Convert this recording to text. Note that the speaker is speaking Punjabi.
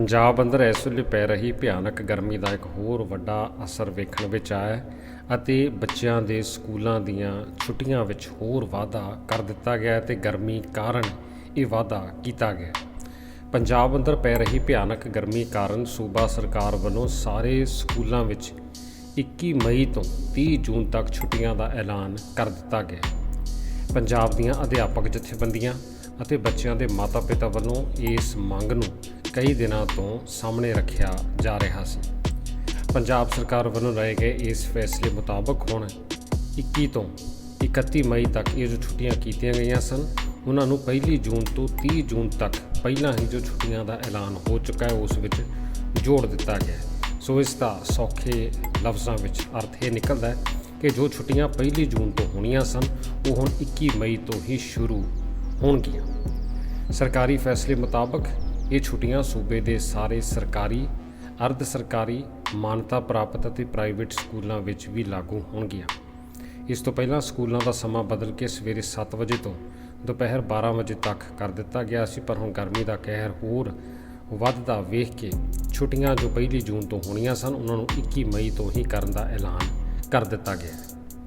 ਪੰਜਾਬ ਅੰਦਰ ਇਸ ਵੇਲੇ ਪੈ ਰਹੀ ਭਿਆਨਕ ਗਰਮੀ ਦਾ ਇੱਕ ਹੋਰ ਵੱਡਾ ਅਸਰ ਵੇਖਣ ਵਿੱਚ ਆਇਆ ਹੈ ਅਤੇ ਬੱਚਿਆਂ ਦੇ ਸਕੂਲਾਂ ਦੀਆਂ ਛੁੱਟੀਆਂ ਵਿੱਚ ਹੋਰ ਵਾਧਾ ਕਰ ਦਿੱਤਾ ਗਿਆ ਹੈ ਤੇ ਗਰਮੀ ਕਾਰਨ ਇਹ ਵਾਧਾ ਕੀਤਾ ਗਿਆ ਪੰਜਾਬ ਅੰਦਰ ਪੈ ਰਹੀ ਭਿਆਨਕ ਗਰਮੀ ਕਾਰਨ ਸੂਬਾ ਸਰਕਾਰ ਵੱਲੋਂ ਸਾਰੇ ਸਕੂਲਾਂ ਵਿੱਚ 21 ਮਈ ਤੋਂ 30 ਜੂਨ ਤੱਕ ਛੁੱਟੀਆਂ ਦਾ ਐਲਾਨ ਕਰ ਦਿੱਤਾ ਗਿਆ ਪੰਜਾਬ ਦੀਆਂ ਅਧਿਆਪਕ ਜਥੇਬੰਦੀਆਂ ਅਤੇ ਬੱਚਿਆਂ ਦੇ ਮਾਤਾ-ਪਿਤਾ ਵੱਲੋਂ ਇਸ ਮੰਗ ਨੂੰ ਕਈ ਦਿਨਾਂ ਤੋਂ ਸਾਹਮਣੇ ਰੱਖਿਆ ਜਾ ਰਿਹਾ ਸੀ। ਪੰਜਾਬ ਸਰਕਾਰ ਵੱਲੋਂ ਲਏ ਗਏ ਇਸ ਫੈਸਲੇ ਮੁਤਾਬਕ ਹੁਣ 21 ਤੋਂ 31 ਮਈ ਤੱਕ ਇਹ ਜੋ ਛੁੱਟੀਆਂ ਕੀਤੀਆਂ ਗਈਆਂ ਸਨ, ਉਹਨਾਂ ਨੂੰ ਪਹਿਲੀ ਜੂਨ ਤੋਂ 30 ਜੂਨ ਤੱਕ ਪਹਿਲਾਂ ਹੀ ਜੋ ਛੁੱਟੀਆਂ ਦਾ ਐਲਾਨ ਹੋ ਚੁੱਕਾ ਹੈ, ਉਸ ਵਿੱਚ ਜੋੜ ਦਿੱਤਾ ਗਿਆ ਸੋ ਇਸ ਦਾ ਸੌਖੇ ਲਫ਼ਜ਼ਾਂ ਵਿੱਚ ਅਰਥ ਇਹ ਨਿਕਲਦਾ ਹੈ ਕਿ ਜੋ ਛੁੱਟੀਆਂ ਪਹਿਲੀ ਜੂਨ ਤੋਂ ਹੋਣੀਆਂ ਸਨ, ਉਹ ਹੁਣ 21 ਮਈ ਤੋਂ ਹੀ ਸ਼ੁਰੂ ਹੋਣਗੀਆਂ। ਸਰਕਾਰੀ ਫੈਸਲੇ ਮੁਤਾਬਕ ਇਹ ਛੁੱਟੀਆਂ ਸੂਬੇ ਦੇ ਸਾਰੇ ਸਰਕਾਰੀ, ਅਰਧ ਸਰਕਾਰੀ ਮਾਨਤਾ ਪ੍ਰਾਪਤ ਅਤੇ ਪ੍ਰਾਈਵੇਟ ਸਕੂਲਾਂ ਵਿੱਚ ਵੀ ਲਾਗੂ ਹੋਣਗੀਆਂ। ਇਸ ਤੋਂ ਪਹਿਲਾਂ ਸਕੂਲਾਂ ਦਾ ਸਮਾਂ ਬਦਲ ਕੇ ਸਵੇਰੇ 7 ਵਜੇ ਤੋਂ ਦੁਪਹਿਰ 12 ਵਜੇ ਤੱਕ ਕਰ ਦਿੱਤਾ ਗਿਆ ਸੀ, ਪਰ ਹੁਣ ਗਰਮੀ ਦਾ ਕਹਿਰ ਹੋਰ ਵੱਧਦਾ ਵੇਖ ਕੇ ਛੁੱਟੀਆਂ ਜੋ ਪਹਿਲੀ ਜੂਨ ਤੋਂ ਹੋਣੀਆਂ ਸਨ, ਉਹਨਾਂ ਨੂੰ 21 ਮਈ ਤੋਂ ਹੀ ਕਰਨ ਦਾ ਐਲਾਨ ਕਰ ਦਿੱਤਾ ਗਿਆ ਹੈ।